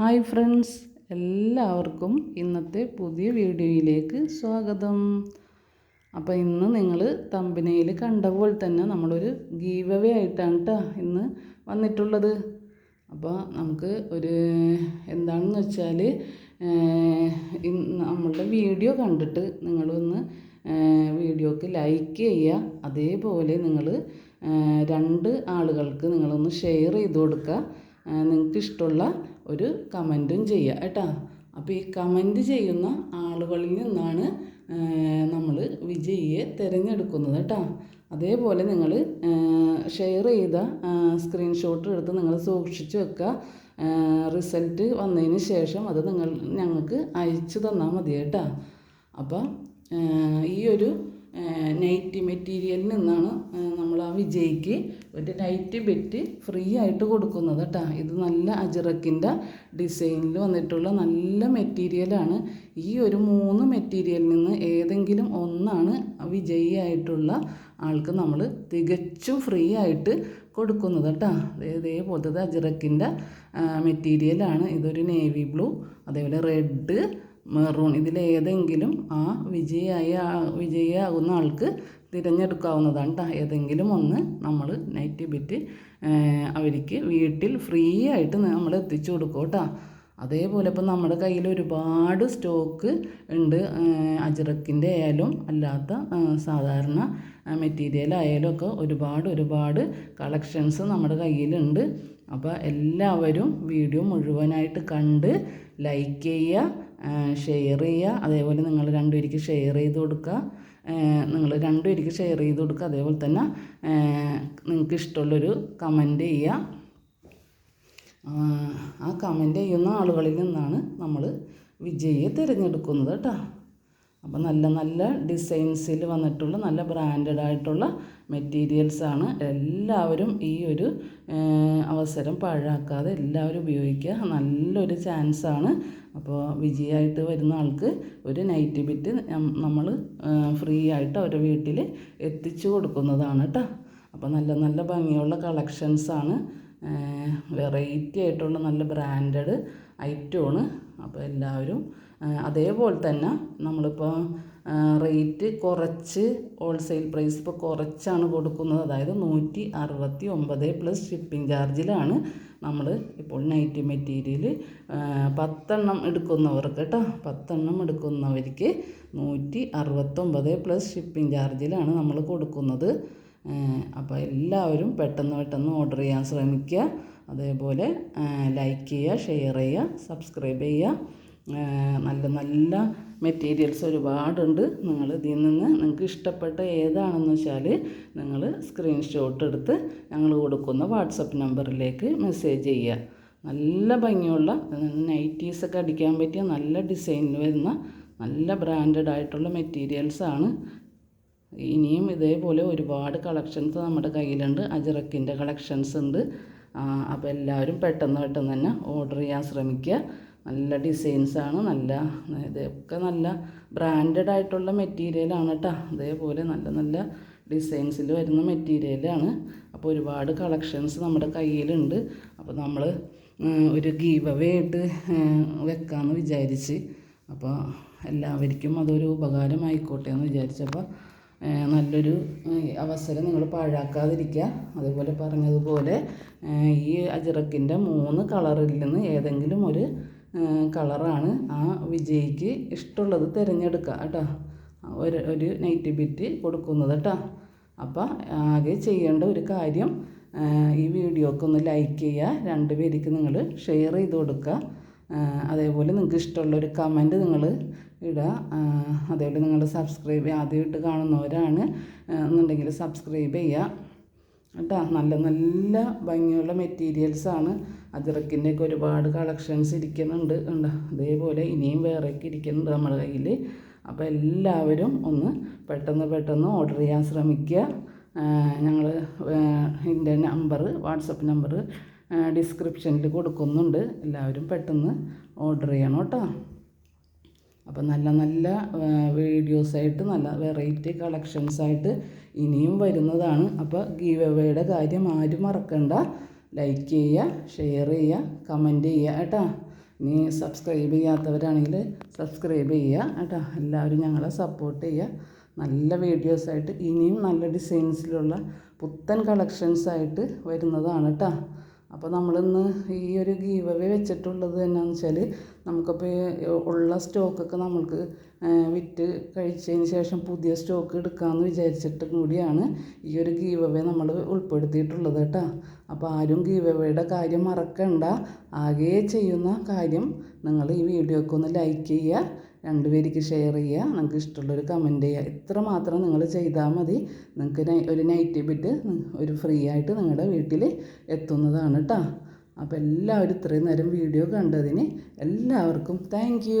Hi friends എല്ലാവർക്കും ഇന്നത്തെ പുതിയ വീഡിയോയിലേക്ക് സ്വാഗതം. അപ്പോൾ ഇന്ന് നിങ്ങൾ തമ്പിനയിൽ കണ്ട പോലെ തന്നെ നമ്മളൊരു ഗീവ് അവേ ആയിട്ടാണ് കേട്ടോ ഇന്ന് വന്നിട്ടുള്ളത്. അപ്പോൾ നമുക്ക് ഒരു എന്താണെന്ന് വെച്ചാൽ നമ്മളുടെ വീഡിയോ കണ്ടിട്ട് നിങ്ങളൊന്ന് വീഡിയോക്ക് ലൈക്ക് ചെയ്യുക. അതേപോലെ നിങ്ങൾ രണ്ട് ആളുകൾക്ക് നിങ്ങളൊന്ന് ഷെയർ ചെയ്ത് കൊടുക്കുക. നിങ്ങൾക്ക് ഇഷ്ടമുള്ള ഒരു കമന്റും ചെയ്യുക കേട്ടോ. അപ്പോൾ ഈ കമന്റ് ചെയ്യുന്ന ആളുകളിൽ നിന്നാണ് നമ്മൾ വിജയിയെ തിരഞ്ഞെടുക്കുന്നത് കേട്ടോ. അതേപോലെ നിങ്ങൾ ഷെയർ ചെയ്ത സ്ക്രീൻഷോട്ട് എടുത്ത് നിങ്ങൾ സൂക്ഷിച്ചു വെക്കുക. റിസൾട്ട് വന്നതിന് ശേഷം അത് നിങ്ങൾ ഞങ്ങൾക്ക് അയച്ചു തന്നാൽ മതി കേട്ടോ. അപ്പം ഈ ഒരു നൈറ്റ് മെറ്റീരിയലിൽ നിന്നാണ് നമ്മൾ ആ വിജയിക്ക് ഒരു നൈറ്റ് ബെറ്റ് ഫ്രീ ആയിട്ട് കൊടുക്കുന്നത് കേട്ടോ ഇത് നല്ല അജിറക്കിന്റെ ഡിസൈനിൽ വന്നിട്ടുള്ള നല്ല മെറ്റീരിയലാണ് ഈ ഒരു മൂന്ന് മെറ്റീരിയലിൽ നിന്ന് ഏതെങ്കിലും ഒന്നാണ് വിജയിയായിട്ടുള്ള ആൾക്ക് നമ്മൾ തികച്ചും ഫ്രീ ആയിട്ട് കൊടുക്കുന്നത് കേട്ടോ ഇതേപോലത്തെ അജിറക്കിന്റെ മെറ്റീരിയലാണ് ഇതൊരു നേവി ബ്ലൂ അതേപോലെ റെഡ് മെറൂൺ ഇതിലേതെങ്കിലും ആ വിജയായ വിജയിയാകുന്ന ആൾക്ക് തിരഞ്ഞെടുക്കാവുന്നതാണ് കേട്ടോ ഏതെങ്കിലും ഒന്ന് നമ്മൾ നൈറ്റ് ബിറ്റ് അവർക്ക് വീട്ടിൽ ഫ്രീ ആയിട്ട് നമ്മൾ എത്തിച്ചു കൊടുക്കും കേട്ടോ അതേപോലെ ഇപ്പം നമ്മുടെ കയ്യിൽ ഒരുപാട് സ്റ്റോക്ക് ഉണ്ട്. അജറക്കിന്റെ ആയാലും അല്ലാത്ത സാധാരണ മെറ്റീരിയൽ ആയാലും ഒക്കെ ഒരുപാട് ഒരുപാട് കളക്ഷൻസ് നമ്മുടെ കയ്യിലുണ്ട് അപ്പോൾ എല്ലാവരും വീഡിയോ മുഴുവനായിട്ട് കണ്ട് ലൈക്ക് ചെയ്യുക ഷെയർ ചെയ്യുക അതേപോലെ നിങ്ങൾ രണ്ടുപേർക്ക് ഷെയർ ചെയ്ത് കൊടുക്കുക നിങ്ങൾ രണ്ടുപേർക്ക് ഷെയർ ചെയ്ത് കൊടുക്കുക അതേപോലെ തന്നെ നിങ്ങൾക്ക് ഇഷ്ടമുള്ളൊരു കമന്റ് ചെയ്യുക ആ കമന്റ് ചെയ്യുന്ന ആളുകളിൽ നിന്നാണ് നമ്മൾ വിജയിയെ തിരഞ്ഞെടുക്കുന്നത് കേട്ടോ. അപ്പോൾ നല്ല നല്ല ഡിസൈൻസിൽ വന്നിട്ടുള്ള നല്ല ബ്രാൻഡഡ് ആയിട്ടുള്ള മെറ്റീരിയൽസാണ് എല്ലാവരും ഈ ഒരു അവസരം പാഴാക്കാതെ എല്ലാവരും ഉപയോഗിക്കുക. നല്ലൊരു ചാൻസാണ് അപ്പോൾ വിജയമായിട്ട് വരുന്ന ആൾക്ക് ഒരു നൈറ്റ് ബിറ്റ് നമ്മൾ ഫ്രീ ആയിട്ട് അവരുടെ വീട്ടിൽ എത്തിച്ചു കൊടുക്കുന്നതാണ് കേട്ടോ അപ്പോൾ നല്ല നല്ല ഭംഗിയുള്ള കളക്ഷൻസാണ് വെറൈറ്റി ആയിട്ടുള്ള നല്ല ബ്രാൻഡഡ് ഐറ്റമാണ് അപ്പോൾ എല്ലാവരും അതേപോലെ തന്നെ നമ്മളിപ്പോൾ റേറ്റ് കുറച്ച് ഹോൾസെയിൽ പ്രൈസ് ഇപ്പോൾ കുറച്ചാണ് കൊടുക്കുന്നത്. അതായത് നൂറ്റി അറുപത്തി ഒമ്പത് പ്ലസ് ഷിപ്പിംഗ് ചാർജിലാണ് നമ്മൾ ഇപ്പോൾ നൈറ്റ് മെറ്റീരിയൽ പത്തെണ്ണം എടുക്കുന്നവർക്ക് കേട്ടോ. പത്തെണ്ണം എടുക്കുന്നവർക്ക് നൂറ്റി അറുപത്തൊമ്പത് പ്ലസ് ഷിപ്പിംഗ് ചാർജിലാണ് നമ്മൾ കൊടുക്കുന്നത്. അപ്പോൾ എല്ലാവരും പെട്ടെന്ന് പെട്ടെന്ന് ഓർഡർ ചെയ്യാൻ ശ്രമിക്കുക. അതേപോലെ ലൈക്ക് ചെയ്യുക ഷെയർ ചെയ്യുക സബ്സ്ക്രൈബ് ചെയ്യുക. നല്ല നല്ല മെറ്റീരിയൽസ് ഒരുപാടുണ്ട്. നിങ്ങൾ ഇതിൽ നിന്ന് നിങ്ങൾക്ക് ഇഷ്ടപ്പെട്ട ഏതാണെന്ന് വെച്ചാൽ നിങ്ങൾ സ്ക്രീൻഷോട്ട് എടുത്ത് ഞങ്ങൾ കൊടുക്കുന്ന വാട്സപ്പ് നമ്പറിലേക്ക് മെസ്സേജ് ചെയ്യുക. നല്ല ഭംഗിയുള്ള നൈറ്റീസൊക്കെ അടിക്കാൻ പറ്റിയ നല്ല ഡിസൈൻ വരുന്ന നല്ല ബ്രാൻഡഡ് ആയിട്ടുള്ള മെറ്റീരിയൽസാണ് ഇനിയും ഇതേപോലെ ഒരുപാട് കളക്ഷൻസ് നമ്മുടെ കയ്യിലുണ്ട്. അജറക്കിന്റെ കളക്ഷൻസ് ഉണ്ട്. അപ്പോൾ എല്ലാവരും പെട്ടെന്ന് പെട്ടെന്ന് തന്നെ ഓർഡർ ചെയ്യാൻ ശ്രമിക്കുക. നല്ല ഡിസൈൻസാണ് നല്ല ഇതൊക്കെ നല്ല ബ്രാൻഡഡ് ആയിട്ടുള്ള മെറ്റീരിയലാണ് കേട്ടോ അതേപോലെ നല്ല നല്ല ഡിസൈൻസിൽ വരുന്ന മെറ്റീരിയലാണ് അപ്പോൾ ഒരുപാട് കളക്ഷൻസ് നമ്മുടെ കയ്യിലുണ്ട്. അപ്പോൾ നമ്മൾ ഒരു ഗീവ് അവേ ആയിട്ട് വെക്കാമെന്ന് വിചാരിച്ച് അപ്പോൾ എല്ലാവർക്കും അതൊരു ഉപകാരമായിക്കോട്ടെ എന്ന് വിചാരിച്ചപ്പോൾ നല്ലൊരു അവസരം നിങ്ങൾ പാഴാക്കാതിരിക്കുക. അതുപോലെ പറഞ്ഞതുപോലെ ഈ അജിറക്കിന്റെ മൂന്ന് കളറിൽ നിന്ന് ഏതെങ്കിലും ഒരു കളറാണ് ആ വിജയിക്ക് ഇഷ്ടമുള്ളത് തിരഞ്ഞെടുക്കുക കേട്ടോ. ഒരു ഒരു നൈറ്റി ബിറ്റ് കൊടുക്കുന്നത് കേട്ടോ. അപ്പോൾ ആകെ ചെയ്യേണ്ട ഒരു കാര്യം ഈ വീഡിയോക്ക് ഒന്ന് ലൈക്ക് ചെയ്യുക. രണ്ട് പേർക്ക് നിങ്ങൾ ഷെയർ ചെയ്ത് കൊടുക്കുക. അതേപോലെ നിങ്ങൾക്ക് ഇഷ്ടമുള്ള ഒരു കമന്റ് നിങ്ങൾ ഇടുക. അതേപോലെ നിങ്ങൾ സബ്സ്ക്രൈബ് ആദ്യമായിട്ട് കാണുന്നവരാണ് എന്നുണ്ടെങ്കിൽ സബ്സ്ക്രൈബ് ചെയ്യുക. കേട്ടോ. നല്ല നല്ല ഭംഗിയുള്ള മെറ്റീരിയൽസാണ് അജറക്കിന്റെയൊക്കെ ഒരുപാട് കളക്ഷൻസ് ഇരിക്കുന്നുണ്ട് ഉണ്ടോ അതേപോലെ ഇനിയും വേറെയൊക്കെ ഇരിക്കുന്നുണ്ട് നമ്മുടെ കയ്യിൽ. അപ്പോൾ എല്ലാവരും ഒന്ന് പെട്ടെന്ന് പെട്ടെന്ന് ഓർഡർ ചെയ്യാൻ ശ്രമിക്കുക. ഞങ്ങൾ എന്റെ നമ്പർ വാട്സപ്പ് നമ്പർ ഡിസ്ക്രിപ്ഷനിൽ കൊടുക്കുന്നുണ്ട്. എല്ലാവരും പെട്ടെന്ന് ഓർഡർ ചെയ്യണം കേട്ടോ. അപ്പോൾ നല്ല നല്ല വീഡിയോസായിട്ട് നല്ല വെറൈറ്റി കളക്ഷൻസായിട്ട് ഇനിയും വരുന്നതാണ്. അപ്പോൾ ഗീവ് കാര്യം ആരും മറക്കണ്ട. ലൈക്ക് ചെയ്യുക ഷെയർ ചെയ്യുക കമന്റ് ചെയ്യുക കേട്ടോ. ഇനി സബ്സ്ക്രൈബ് ചെയ്യാത്തവരാണെങ്കിൽ സബ്സ്ക്രൈബ് ചെയ്യുക കേട്ടോ. എല്ലാവരും ഞങ്ങളെ സപ്പോർട്ട് ചെയ്യുക. നല്ല വീഡിയോസായിട്ട് ഇനിയും നല്ല ഡിസൈൻസിലുള്ള പുത്തൻ കളക്ഷൻസായിട്ട് വരുന്നതാണ് കേട്ടോ. അപ്പോൾ നമ്മളിന്ന് ഈ ഒരു ഗീവ് അവേ വെച്ചിട്ടുള്ളത് എന്നാന്ന് വെച്ചാൽ നമുക്കിപ്പോൾ ഉള്ള സ്റ്റോക്കൊക്കെ നമ്മൾക്ക് വിറ്റ് കഴിച്ചതിന് ശേഷം പുതിയ സ്റ്റോക്ക് എടുക്കാമെന്ന് വിചാരിച്ചിട്ട് കൂടിയാണ് ഈ ഒരു ഗീവ് അവേ നമ്മൾ ഉൾപ്പെടുത്തിയിട്ടുള്ളത് കേട്ടോ. അപ്പോൾ ആരും ഗീവ് അവേയുടെ കാര്യം മറക്കണ്ട. ആകെ ചെയ്യുന്ന കാര്യം നിങ്ങൾ ഈ വീഡിയോക്കൊന്ന് ലൈക്ക് ചെയ്യുക. രണ്ടുപേർക്ക് ഷെയർ ചെയ്യുക. നിങ്ങൾക്ക് ഇഷ്ടമുള്ളൊരു കമന്റ് ചെയ്യുക. ഇത്ര മാത്രം നിങ്ങൾ ചെയ്താൽ മതി. നിങ്ങൾക്ക് ഒരു നൈറ്റ് ബിറ്റ് ഒരു ഫ്രീ ആയിട്ട് നിങ്ങളുടെ വീട്ടിൽ എത്തുന്നതാണ് കേട്ടോ അപ്പോൾ എല്ലാവരും ഇത്രയും നേരം വീഡിയോ കണ്ടതിന് എല്ലാവർക്കും താങ്ക്